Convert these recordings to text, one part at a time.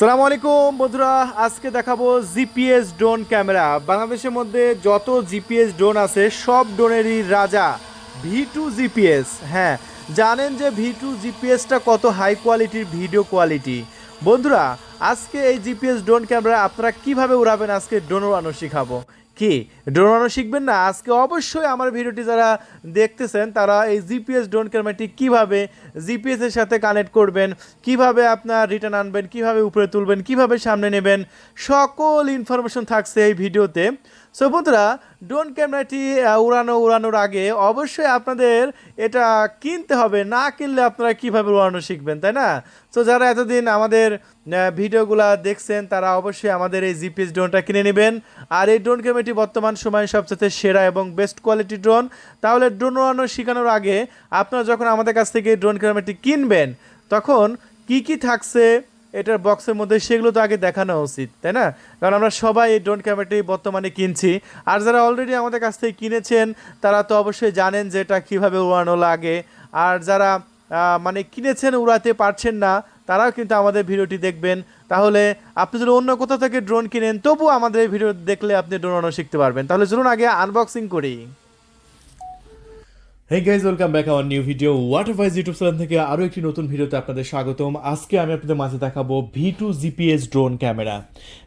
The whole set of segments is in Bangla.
সালামু আলাইকুম, বন্ধুরা। আজকে দেখাবো জিপিএস ড্রোন ক্যামেরা। বাংলাদেশের মধ্যে যত জিপিএস ড্রোন আছে, সব ড্রোনেরই রাজা ভি টু জিপিএস। হ্যাঁ জানেন যে ভি টু জিপিএসটা কত হাই কোয়ালিটির ভিডিও কোয়ালিটি বন্ধুরা, আজকে এই জিপিএস ড্রোন ক্যামেরা আপনারা কীভাবে উড়াবেন? আজকে ড্রোন উড়ানো শিখাবো। কি ড্রোন শিখবেন না? আজকে অবশ্যই আমার ভিডিওটি যারা দেখতেছেন, তারা এই জিপিএস ড্রোন ক্যামেরাটি কীভাবে জিপিএসের সাথে কানেক্ট করবেন, কীভাবে আপনার রিটার্ন আনবেন, কীভাবে উপরে তুলবেন, কীভাবে সামনে নেবেন, সকল ইনফরমেশন থাকছে এই ভিডিওতে। সো বন্ধুরা ড্রোন ক্যামেরাটি উড়ানো, উড়ানোর আগে অবশ্যই আপনাদের এটা কিনতে হবে, না কিনলে আপনারা কীভাবে উড়ানো শিখবেন, তাই না? তো যারা এতদিন আমাদের ভিডিওগুলা দেখছেন, তারা অবশ্যই আমাদের এই জিপিএস ড্রোনটা কিনে নেবেন। আর এই ড্রোন ক্যামেরাটি বর্তমান সময়ে সবচেয়ে সেরা এবং বেস্ট কোয়ালিটি ড্রোন তাহলে ড্রোন উড়ানো শেখানোর আগে আপনারা যখন আমাদের কাছ থেকে ড্রোন ক্যামেরাটি কিনবেন, তখন কি কি থাকছে এটার বক্সের মধ্যে সেগুলো তো আগে দেখানো উচিত, তাই না? কারণ আমরা সবাই এই ড্রোন ক্যামেরাটি বর্তমানে কিনছি। আর যারা অলরেডি আমাদের কাছ থেকে কিনেছেন, তারা তো অবশ্যই জানেন যে এটা কীভাবে উড়ানো লাগে। আর যারা মানে কিনেছেন, উড়াতে পারছেন না, তারাও কিন্তু আমাদের ভিডিওটি দেখবেন। তাহলে আপনি যদি অন্য কোথাও থেকে ড্রোন কিনেন, তবুও আমাদের ভিডিও দেখলে আপনি ড্রোন শিখতে পারবেন। তাহলে চলুন আগে আনবক্সিং করি। Hey guys welcome back our new video water vibes YouTube channel থেকে আরও একটি নতুন ভিডিওতে আপনাদের স্বাগতম। আজকে আমি আপনাদের মাঝে দেখাবো V two GPS drone camera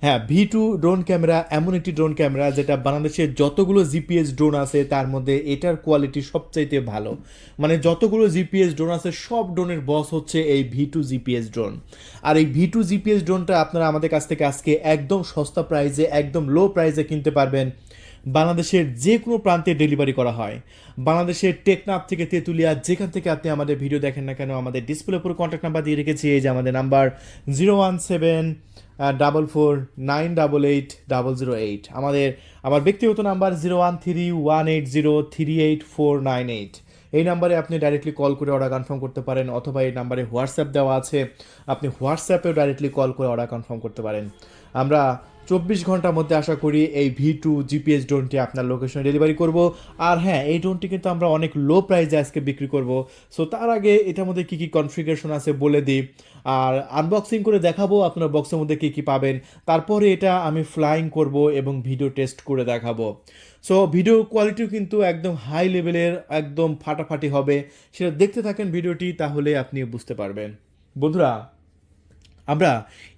হ্যাঁ ভি টু ড্রোন ক্যামেরা এমন একটি ড্রোন ক্যামেরা যেটা বাংলাদেশের যতগুলো জিপিএস ড্রোন আছে, তার মধ্যে এটার কোয়ালিটি সবচাইতে ভালো। মানে যতগুলো জিপিএস ড্রোন আছে, সব ড্রোনের বস হচ্ছে এই ভি টু জিপিএস ড্রোন আর এই ভি টু জিপিএস ড্রোনটা আপনারা আমাদের কাছ থেকে আজকে একদম সস্তা প্রাইসে একদম লো প্রাইসে কিনতে পারবেন। বাংলাদেশের যে কোনো প্রান্তে ডেলিভারি করা হয়। বাংলাদেশের টেকনাফ থেকে তেঁতুলিয়া, যেখান থেকে আপনি আমাদের ভিডিও দেখেন না কেন, আমাদের ডিসপ্লে উপর কন্ট্যাক্ট নাম্বার দিয়ে রেখেছি, এই যে আমাদের number zero one seven double four nine double eight double zero eight আমাদের, আমার ব্যক্তিগত number zero one three one eight zero three eight four nine eight এই নাম্বারে আপনি ডাইরেক্টলি কল করে অর্ডার কনফার্ম করতে পারেন, অথবা এই নাম্বারে হোয়াটসঅ্যাপ দেওয়া আছে, আপনি হোয়াটসঅ্যাপেও ডাইরেক্টলি কল করে অর্ডার কনফার্ম করতে পারেন। আমরা চব্বিশ ঘণ্টার মধ্যে আশা করি এই ভি টু জিপিএস ড্রোনটি আপনার লোকেশনে ডেলিভারি করব। আর হ্যাঁ এই ড্রোনটি কিন্তু আমরা অনেক লো প্রাইসে আজকে বিক্রি করব। সো তার আগে এটার মধ্যে কী কী কনফিগারেশন আছে বলে দিই। আর আনবক্সিং করে দেখাবো, আপনার বক্সের মধ্যে কী কী পাবেন। তারপরে এটা আমি ফ্লাইং করব এবং ভিডিও টেস্ট করে দেখাবো। সো ভিডিও কোয়ালিটিও কিন্তু একদম হাই লেভেলের একদম ফাটাফাটি হবে। সেটা দেখতে থাকেন ভিডিওটি তাহলে আপনি বুঝতে পারবেন। বন্ধুরা আমরা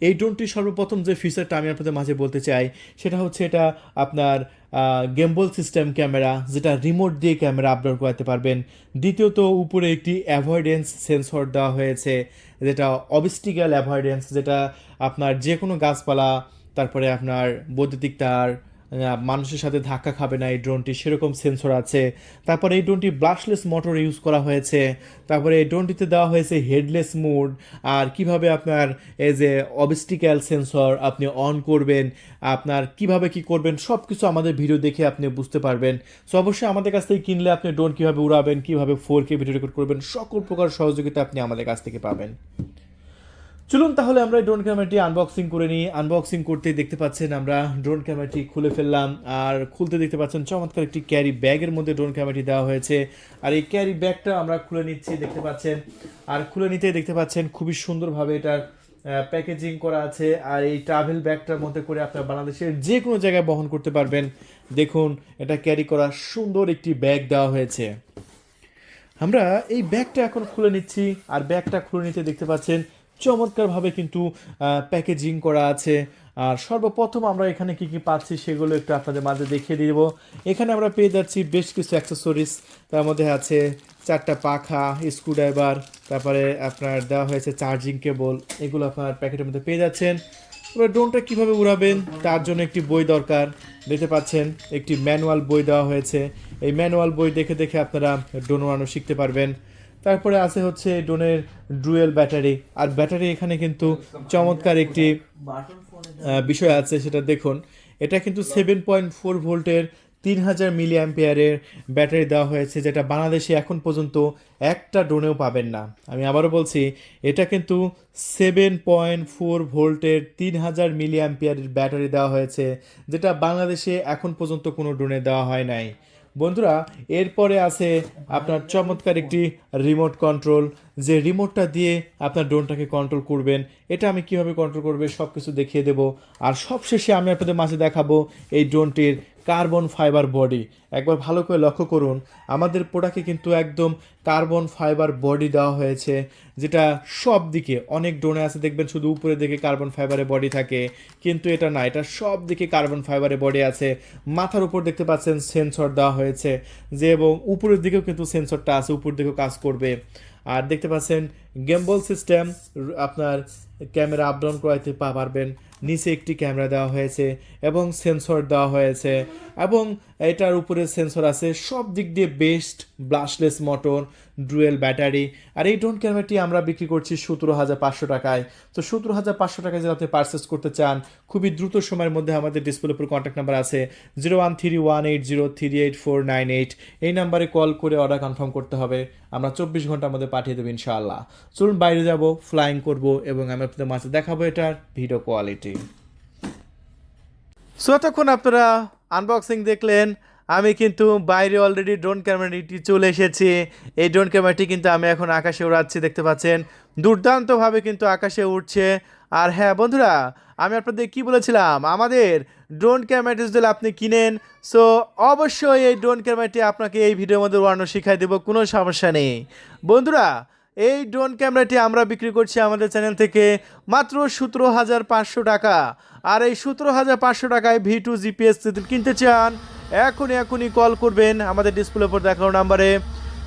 এই ড্রোনটির সর্বপ্রথম যে ফিচারটা আমি আপনাদের মাঝে বলতে চাই, সেটা হচ্ছে এটা আপনার গেম্বল সিস্টেম ক্যামেরা যেটা রিমোট দিয়ে ক্যামেরা আপলোড করাতে পারবেন। দ্বিতীয়ত, উপরে একটি অ্যাভয়েডেন্স সেন্সর দেওয়া হয়েছে, যেটা অবিস্টিক্যাল অ্যাভয়েডেন্স যেটা আপনার যে কোনো গাছপালা, তারপরে আপনার বৈদ্যুতিক তার মানুষের সাথে ধাক্কা খাবে না, এই ড্রোনটি সেরকম সেন্সর আছে। তারপরে এই ড্রোনটি ব্রাশলেস মোটর ইউজ করা হয়েছে। তারপরে এই ড্রোনটিতে দেওয়া হয়েছে হেডলেস মোড। আর কীভাবে আপনার এই যে অবস্টিক্যাল সেন্সর আপনি অন করবেন, আপনার কীভাবে কি করবেন সব কিছু আমাদের ভিডিও দেখে আপনি বুঝতে পারবেন। সো অবশ্যই আমাদের কাছ থেকে কিনলে আপনি ড্রোন কীভাবে উড়াবেন, কীভাবে ফোর কে ভিডিও রেকর্ড করবেন, সকল প্রকার সহযোগিতা আপনি আমাদের কাছ থেকে পাবেন। চলুন তাহলে আমরা ড্রোন ক্যামেরাটি আনবক্সিং করে নিই। আনবক্সিং করতে দেখতে পাচ্ছেন আমরা ড্রোন ক্যামেরাটি খুলে ফেললাম। আর খুলতে দেখতে পাচ্ছেন চমৎকার একটি ক্যারি ব্যাগের মধ্যে ড্রোন ক্যামেরাটি দেওয়া হয়েছে। আর এই ক্যারি ব্যাগটা আমরা খুলে নিচ্ছি, দেখতে পাচ্ছেন। আর খুলে নিতে দেখতে পাচ্ছেন খুবই সুন্দরভাবে এটার প্যাকেজিং করা আছে। আর এই ট্রাভেল ব্যাগটার মধ্যে করে আপনার বাংলাদেশের যে কোনো জায়গায় বহন করতে পারবেন। দেখুন, এটা ক্যারি করা সুন্দর একটি ব্যাগ দেওয়া হয়েছে। আমরা এই ব্যাগটা এখন খুলে নিচ্ছি। আর ব্যাগটা খুলে নিতে দেখতে পাচ্ছেন চমৎকারভাবে কিন্তু প্যাকেজিং করা আছে। আর সর্বপ্রথম আমরা এখানে কি কি পাচ্ছি সেগুলো একটু আপনাদের মাঝে দেখিয়ে দিব। এখানে আমরা পেয়ে যাচ্ছি বেশ কিছু অ্যাক্সেসরিজ তার মধ্যে আছে চারটা পাখা স্ক্রুড্রাইভার তারপরে আপনার দেওয়া হয়েছে চার্জিং কেবল এগুলো আপনার প্যাকেটের মধ্যে পেয়ে যাচ্ছেন। এবার ড্রোনটা কীভাবে উড়াবেন তার জন্য একটি বই দরকার। দেখতে পাচ্ছেন, একটি ম্যানুয়াল বই দেওয়া হয়েছে। এই ম্যানুয়াল বই দেখে দেখে আপনারা ড্রোন উড়ানো শিখতে পারবেন। তারপরে আছে হচ্ছে ড্রোনের ড্রুয়েল ব্যাটারি। আর ব্যাটারি এখানে কিন্তু চমৎকার একটি বিষয় আছে, সেটা দেখুন। এটা কিন্তু সেভেন পয়েন্ট ফোর ভোল্টের তিন হাজার মিলি অ্যাম্পিয়ারের ব্যাটারি দেওয়া হয়েছে, যেটা বাংলাদেশে এখন পর্যন্ত একটা ড্রোনেও পাবেন না। আমি আবারও বলছি, এটা কিন্তু সেভেন পয়েন্ট ফোর ভোল্টের তিন হাজার মিলি অ্যাম্পিয়ারের ব্যাটারি দেওয়া হয়েছে, যেটা বাংলাদেশে এখন পর্যন্ত কোনো ড্রোনে দেওয়া হয় নাই। বন্ধুরা এরপরে আছে আপনার চমৎকার একটি রিমোট কন্ট্রোল যে রিমোটটা দিয়ে আপনার ড্রোনটাকে কন্ট্রোল করবেন, এটা আমি কীভাবে কন্ট্রোল করবে সব কিছু দেখিয়ে দেবো। আর সবশেষে আমি আপনাদের মাঝে দেখাবো এই ড্রোনটির কার্বন ফাইবার বডি একবার ভালো করে লক্ষ্য করুন, আমাদের প্রোডাক্টে কিন্তু একদম কার্বন ফাইবার বডি দেওয়া হয়েছে, যেটা সব দিকে অনেক ড্রোনে আছে, দেখবেন শুধু উপরে দিকে কার্বন ফাইবারের বডি থাকে, কিন্তু এটা না, এটা সব দিকে কার্বন ফাইবারের বডি আছে। মাথার উপর দেখতে পাচ্ছেন সেন্সর দেওয়া হয়েছে, যে এবং উপরের দিকেও কিন্তু সেন্সরটা আছে, উপর দিকেও কাজ করবে। আর দেখতে পাচ্ছেন গেম্বল সিস্টেম আপনার ক্যামেরা আপডাউন করাইতে পারবেন। নিচে একটি ক্যামেরা দেওয়া হয়েছে এবং সেন্সর দেওয়া হয়েছে এবং এটার উপরে সেন্সর আছে, সব দিক দিয়ে best brushless motor dual battery আর এই ড্রোন ক্যামেরাটি আমরা বিক্রি করছি সতেরো হাজার পাঁচশো টাকায়। তো সতেরো হাজার পাঁচশো টাকায় যদি আপনি পারচেস করতে চান, খুবই দ্রুত সময়ের মধ্যে আমাদের ডিসপ্লের উপর কন্ট্যাক্ট নাম্বার আছে zero one three one eight zero three eight four nine eight এই নাম্বারে কল করে অর্ডার কনফার্ম করতে হবে। আমরা চব্বিশ ঘণ্টার মধ্যে পাঠিয়ে দেবো ইনশাআল্লাহ। চলুন বাইরে যাব ফ্লাইং করব এবং আমি আপনাদের মাঝে দেখাবো এটার ভিডিও কোয়ালিটি সো এতক্ষণ আপনারা আনবক্সিং দেখলেন, আমি কিন্তু বাইরে অলরেডি ড্রোন ক্যামেরাটি চলে এসেছি। এই ড্রোন ক্যামেরাটি কিন্তু আমি এখন আকাশে উড়াচ্ছি, দেখতে পাচ্ছেন। দুর্দান্তভাবে কিন্তু আকাশে উঠছে আর হ্যাঁ বন্ধুরা, আমি আপনাদের কি বলেছিলাম? আমাদের ড্রোন ক্যামেরাটি যদি আপনি কিনেন সো অবশ্যই এই ড্রোন ক্যামেরাটি আপনাকে এই ভিডিওর মধ্যে উড়ানো শিখাই দেবো, কোনো সমস্যা নেই। বন্ধুরা এই ড্রোন ক্যামেরাটি আমরা বিক্রি করছি আমাদের চ্যানেল থেকে মাত্র সতেরো হাজার পাঁচশো টাকা। আর এই সতেরো হাজার পাঁচশো টাকায় ভি টু জিপিএস কিনতে চান, এখনই এখনই কল করবেন। আমাদের ডিসপ্লে উপর দেখানো নাম্বারে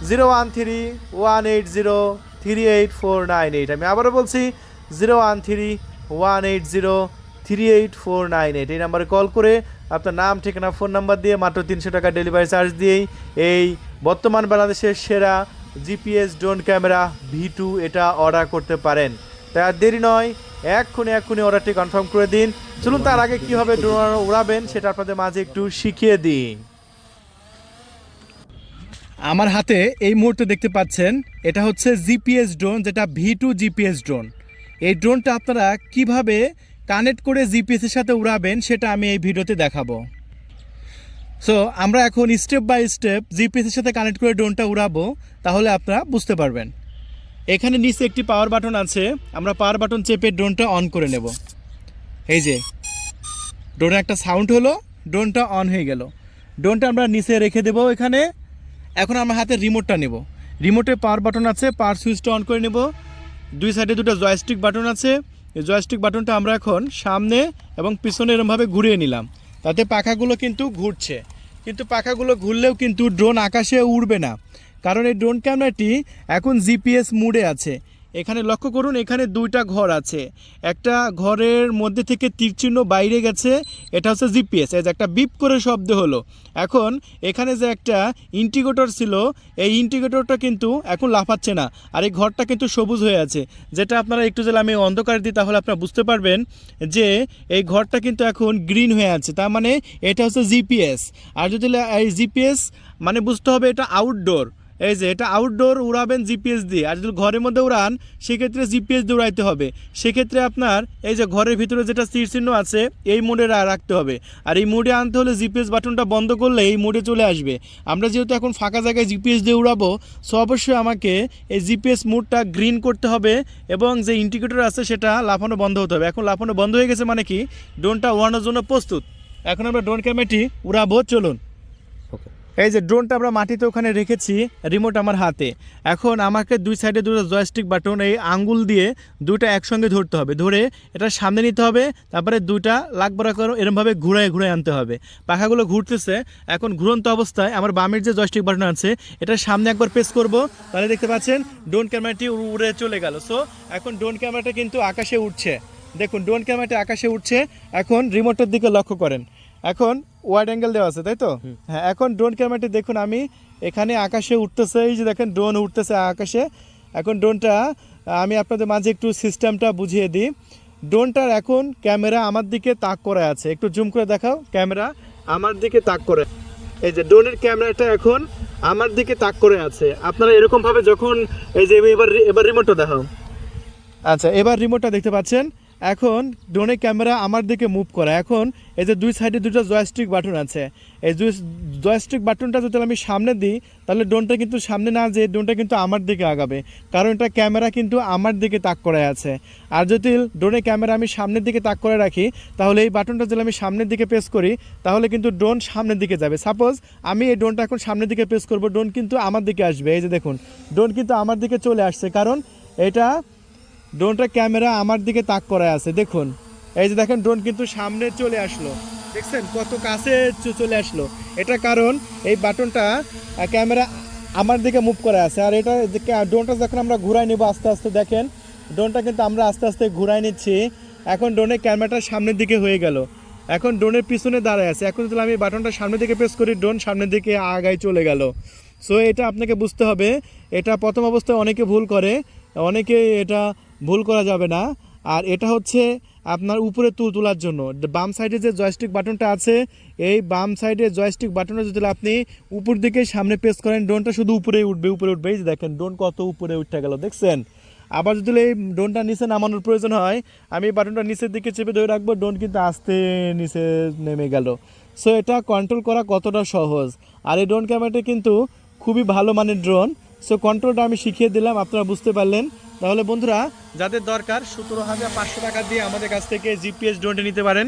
zero one three one eight zero three eight four nine eight আমি আবারও বলছি zero one three one eight zero three eight four nine eight এই নাম্বারে কল করে আপনার নাম, ঠিকানা ফোন নাম্বার দিয়ে মাত্র তিনশো টাকা ডেলিভারি চার্জ দিয়েই এই বর্তমান বাংলাদেশের সেরা GPS drone camera, V two এটা অর্ডার করতে পারেন। তাই আর দেরি নয়, এক্ষুনি এক্ষুনি অর্ডারটি কনফার্ম করে দিন। চলুন তার আগে কীভাবে ড্রোন উড়াবেন, সেটা আপনাদের মাঝে একটু শিখিয়ে দিই। আমার হাতে এই মুহূর্তে দেখতে পাচ্ছেন, এটা হচ্ছে জিপিএস ড্রোন, যেটা ভি টু জিপিএস ড্রোন। এই ড্রোনটা আপনারা কীভাবে কানেক্ট করে জিপিএসের সাথে উড়াবেন, সেটা আমি এই ভিডিওতে দেখাবো। সো আমরা এখন স্টেপ বাই স্টেপ জিপিএসের সাথে কানেক্ট করে ড্রোনটা উড়াবো, তাহলে আপনারা বুঝতে পারবেন। এখানে নিচে একটি পাওয়ার বাটন আছে, আমরা পাওয়ার বাটন চেপে ড্রোনটা অন করে নেব। এই যে ড্রোনের একটা সাউন্ড হলো ড্রোনটা অন হয়ে গেল। ড্রোনটা আমরা নিচে রেখে দেবো এখানে। এখন আমরা হাতে রিমোটটা নেব। রিমোটে পাওয়ার বাটন আছে পাওয়ার সুইচটা অন করে নেব। দুই সাইডে দুটো জয়স্টিক বাটন আছে। এই জয়স্টিক বাটনটা আমরা এখন সামনে এবং পিছনে এরমভাবে ঘুরিয়ে নিলাম। তাতে পাখাগুলো কিন্তু ঘুরছে। কিন্তু পাখাগুলো ঘুরলেও কিন্তু ড্রোন আকাশে উড়বে না। কারণ এই ড্রোন ক্যামেরাটি এখন জিপিএস মুডে আছে। এখানে লক্ষ্য করুন, এখানে দুইটা ঘর আছে। একটা ঘরের মধ্যে থেকে তীরচিহ্ন বাইরে গেছে, এটা হচ্ছে জিপিএস। এই যে একটা বিপ করে শব্দ হলো। এখন এখানে যে একটা ইন্টিগ্রেটর ছিল, এই ইন্টিগ্রেটরটা কিন্তু এখন লাফাচ্ছে না। আর এই ঘরটা কিন্তু সবুজ হয়ে আছে। যেটা আপনারা একটু যদি আমি অন্ধকার দিই, তাহলে আপনারা বুঝতে পারবেন যে এই ঘরটা কিন্তু এখন গ্রিন হয়ে আছে। তার মানে এটা হচ্ছে জিপিএস। আর যদি এই জিপিএস মানে বুঝতে হবে এটা আউটডোর এই যে, এটা আউটডোর উড়াবেন জিপিএস দিয়ে। আর যদি ঘরের মধ্যে উড়ান, সেক্ষেত্রে জিপিএস দিয়ে উড়াইতে হবে। সেক্ষেত্রে আপনার এই যে ঘরের ভিতরে যেটা তীর চিহ্ন আছে, এই মোডে রাখতে হবে। আর এই মোডে আনতে হলে জিপিএস বাটনটা বন্ধ করলে এই মোডে চলে আসবে। আমরা যেহেতু এখন ফাঁকা জায়গায় জিপিএস দিয়ে উড়াবো সো অবশ্যই আমাকে এই জিপিএস মোডটা গ্রিন করতে হবে এবং যে ইন্ডিকেটর আছে, সেটা লাফানো বন্ধ হতে হবে। এখন লাফানো বন্ধ হয়ে গেছে মানে কি? ড্রোনটা উড়ানোর জন্য প্রস্তুত। এখন আমরা ড্রোন ক্যামেরাটি উড়াবো, চলুন। এই যে ড্রোনটা আমরা মাটিতে ওখানে রেখেছি রিমোট আমার হাতে। এখন আমাকে দুই সাইডে দুটো জয়স্টিক বাটন এই আঙ্গুল দিয়ে দুটো একসঙ্গে ধরতে হবে। ধরে এটা সামনে নিতে হবে, তারপরে দুইটা লাগ বড়া করে এরমভাবে ঘুরায় ঘুরায় আনতে হবে। পাখাগুলো ঘুরতেছে, এখন ঘুরন্ত অবস্থায় আমার বামের যে জয়স্টিক বাটন আছে, এটা সামনে একবার প্রেস করব। তাহলে দেখতে পাচ্ছেন ড্রোন ক্যামেরাটি উড়ে চলে গেল। সো এখন ড্রোন ক্যামেরাটা কিন্তু আকাশে উঠছে দেখুন ড্রোন ক্যামেরাটি আকাশে উঠছে এখন রিমোটের দিকে লক্ষ্য করেন। এখন ওয়াইড অ্যাঙ্গেল দেওয়া আছে তাই তো? হ্যাঁ এখন ড্রোন ক্যামেরাটি দেখুন আমি এখানে আকাশে উঠতেছে এই যে দেখেন ড্রোন উঠতেছে আকাশে। এখন ড্রোনটা আমি আপনাদের মাঝে একটু সিস্টেমটা বুঝিয়ে দিই। ড্রোনটার এখন ক্যামেরা আমার দিকে তাক করে আছে। একটু জুম করে দেখাও ক্যামেরা আমার দিকে তাক করে। এই যে ড্রোনের ক্যামেরাটা এখন আমার দিকে তাক করে আছে। আপনারা এরকমভাবে যখন এই যে এবার এবার রিমোটটা দেখাও। আচ্ছা এবার রিমোটটা দেখতে পাচ্ছেন। এখন ড্রোনের ক্যামেরা আমার দিকে মুভ করা। এখন এই যে দুই সাইডে দুটো জয়স্টিক বাটন আছে। এই দুই জয়স্টিক বাটনটা যদি আমি সামনে দিই, তাহলে ড্রোনটা কিন্তু সামনে না যেয়ে ড্রোনটা কিন্তু আমার দিকে আগাবে। কারণ এটা ক্যামেরা কিন্তু আমার দিকে তাক করে আছে। আর যদি ড্রোনের ক্যামেরা আমি সামনের দিকে তাক করে রাখি, তাহলে এই বাটনটা যদি আমি সামনের দিকে প্রেস করি, তাহলে কিন্তু ড্রোন সামনের দিকে যাবে। সাপোজ আমি এই ড্রোনটা এখন সামনের দিকে প্রেস করব ড্রোন কিন্তু আমার দিকে আসবে। এই যে দেখুন ড্রোন কিন্তু আমার দিকে চলে আসছে। কারণ এটা ড্রোনটা ক্যামেরা আমার দিকে তাক করা আছে, দেখুন। এই যে দেখেন ড্রোন কিন্তু সামনে চলে আসলো। দেখছেন কত কাছে চলে আসলো। এটা কারণ এই বাটনটা ক্যামেরা আমার দিকে মুভ করা আছে। আর এটা ড্রোনটা যখন আমরা ঘুরাই নেব আস্তে আস্তে, দেখেন ড্রোনটা কিন্তু আমরা আস্তে আস্তে ঘুরাই নিচ্ছি। এখন ড্রোনের ক্যামেরাটা সামনের দিকে হয়ে গেল। এখন ড্রোনের পিছনে দাঁড়ায় আছে। এখন যদি আমি বাটনটা সামনের দিকে প্রেস করি ড্রোন সামনের দিকে আগায় চলে গেল। সো এটা আপনাকে বুঝতে হবে। এটা প্রথম অবস্থায় অনেকে ভুল করে। অনেকে এটা ভুল করা যাবে না। আর এটা হচ্ছে আপনার উপরে তুল তোলার জন্য। বাম সাইডে যে জয়স্টিক বাটনটা আছে, এই বাম সাইডে জয়স্টিক বাটনটা যদি আপনি উপর দিকে সামনে প্রেস করেন ড্রোনটা শুধু উপরেই উঠবে, উপরে উঠবে। এই যে দেখেন ড্রোন কত উপরে উঠে গেল, দেখছেন? আবার যদি এই ড্রোনটা নিচে নামানোর প্রয়োজন হয়, আমি এই বাটনটা নিচের দিকে চেপে ধরে রাখব ড্রোন কিন্তু আস্তে নিচে নেমে গেল। সো এটা কন্ট্রোল করা কতটা সহজ? আর এই ড্রোন ক্যামেরাটা কিন্তু খুবই ভালো মানের ড্রোন সো কন্ট্রোলটা আমি শিখিয়ে দিলাম, আপনারা বুঝতে পারলেন। তাহলে বন্ধুরা, যাদের দরকার সতেরো হাজার পাঁচশো টাকা দিয়ে আমাদের কাছ থেকে জিপিএস ড্রোনটি নিতে পারেন।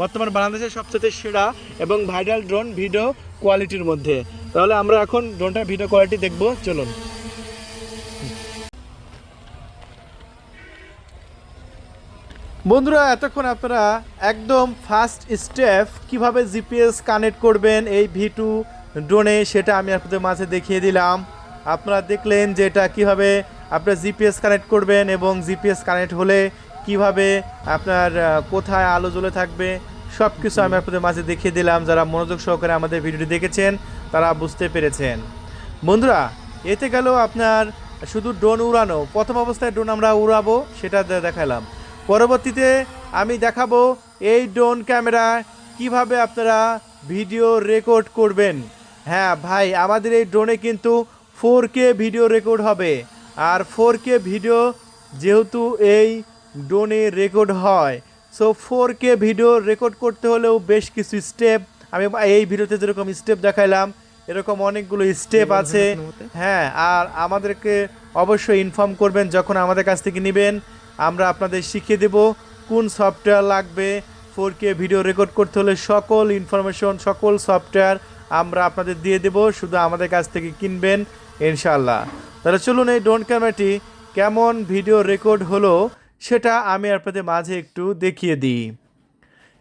বর্তমান বাংলাদেশের সবচেয়ে সেরা এবং ভাইরাল ড্রোন ভিডিও কোয়ালিটির মধ্যে। তাহলে আমরা এখন ড্রোনটার ভিডিও কোয়ালিটি দেখব, চলুন। বন্ধুরা, এতক্ষণ আপনারা একদম ফার্স্ট স্টেপ কীভাবে জিপিএস কানেক্ট করবেন এই ভি টু ড্রোনে সেটা আমি আপনাদের মাঝে দেখিয়ে দিলাম। আপনারা দেখলেন যে এটা কীভাবে আপনারা জিপিএস কানেক্ট করবেন এবং জিপিএস কানেক্ট হলে কীভাবে আপনার কোথায় আলো জ্বলে থাকবে সব কিছু আমি আপনাদের মাঝে দেখিয়ে দিলাম। যারা মনোযোগ সহকারে আমাদের ভিডিওটি দেখেছেন, তারা বুঝতে পেরেছেন। বন্ধুরা, এতে গেল আপনার শুধু ড্রোন উড়ানো। প্রথম অবস্থায় ড্রোন আমরা উড়াবো, সেটা দেখালাম। পরবর্তীতে আমি দেখাবো এই ড্রোন ক্যামেরা কীভাবে আপনারা ভিডিও রেকর্ড করবেন। হ্যাঁ ভাই, আমাদের এই ড্রোনে কিন্তু ফোর কে ভিডিও রেকর্ড হবে। আর ফোর কে ভিডিও যেহেতু এই ড্রোনে রেকর্ড হয় so four K video record করতে হলেও বেশ কিছু স্টেপ আমি এই ভিডিওতে যেরকম স্টেপ দেখাইলাম এরকম অনেকগুলো স্টেপ আছে। হ্যাঁ আর আমাদেরকে অবশ্যই ইনফর্ম করবেন যখন আমাদের কাছ থেকে নেবেন। আমরা আপনাদের শিখিয়ে দেব কোন সফটওয়্যার লাগবে। ফোর কে ভিডিও রেকর্ড করতে হলে সকল ইনফরমেশন সকল সফটওয়্যার আমরা আপনাদের দিয়ে দেব। শুধু আমাদের কাছ থেকে কিনবেন। ইনশাল্লাহ তাহলে চলুন এই ড্রোন ক্যামেরাটি কেমন ভিডিও রেকর্ড হলো সেটা আমি আপনাদের মাঝে একটু দেখিয়ে দিই।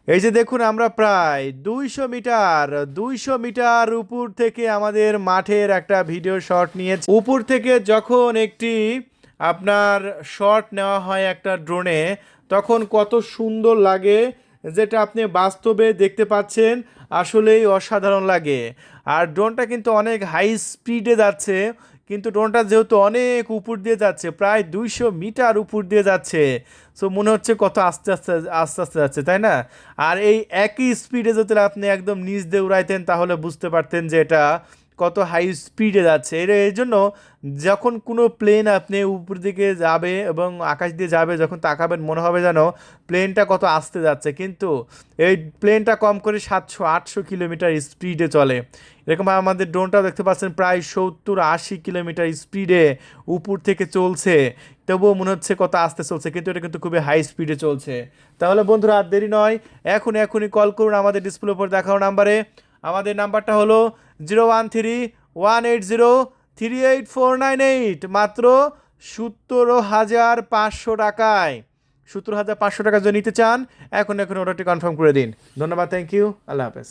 এই যে দেখুন, আমরা প্রায় দুইশো মিটার দুইশো মিটার উপর থেকে আমাদের মাঠের একটা ভিডিও শট নিয়েছি। উপর থেকে যখন একটি আপনার শট নেওয়া হয় একটা ড্রোনে, তখন কত সুন্দর লাগে যেটা আপনি বাস্তবে দেখতে পাচ্ছেন, আসলেই অসাধারণ লাগে। আর ড্রোনটা কিন্তু অনেক হাই স্পিডে যাচ্ছে, কিন্তু ড্রোনটা যেহেতু অনেক উপর দিয়ে যাচ্ছে, প্রায় দুইশো মিটার উপর দিয়ে যাচ্ছে সো মনে হচ্ছে কত আস্তে আস্তে আস্তে আস্তে যাচ্ছে, তাই না? আর এই একই স্পিডে যদি আপনি একদম নিচ দিয়ে উড়াইতেন, তাহলে বুঝতে পারতেন যে এটা কত হাই স্পিডে যাচ্ছে। এর এই জন্য যখন কোনো প্লেন আপনি উপর দিকে যাবে এবং আকাশ দিয়ে যাবে, যখন তাকাবেন, মনে হবে যেন প্লেনটা কত আস্তে যাচ্ছে। কিন্তু এই প্লেনটা কম করে সাতশো, আটশো কিলোমিটার স্পিডে চলে। এরকম আমাদের ড্রোনটা দেখতে পাচ্ছেন, প্রায় সত্তর, আশি কিলোমিটার স্পিডে উপর থেকে চলছে। তবুও মনে হচ্ছে কত আস্তে চলছে, কিন্তু এটা কিন্তু খুবই হাই স্পিডে চলছে। তাহলে বন্ধুরা, আর দেরি নয়। এখন, এখনই কল করুন আমাদের ডিসপ্লে উপর। দেখাও নাম্বারে আমাদের নাম্বারটা হলো zero one three one eight zero three eight four nine eight, মাত্র সত্তর হাজার পাঁচশো টাকায়। সত্তর হাজার পাঁচশো টাকা যদি নিতে চান, এখন এখন অর্ডারটি কনফার্ম করে দিন। ধন্যবাদ, থ্যাংক ইউ, আল্লাহ হাফেজ।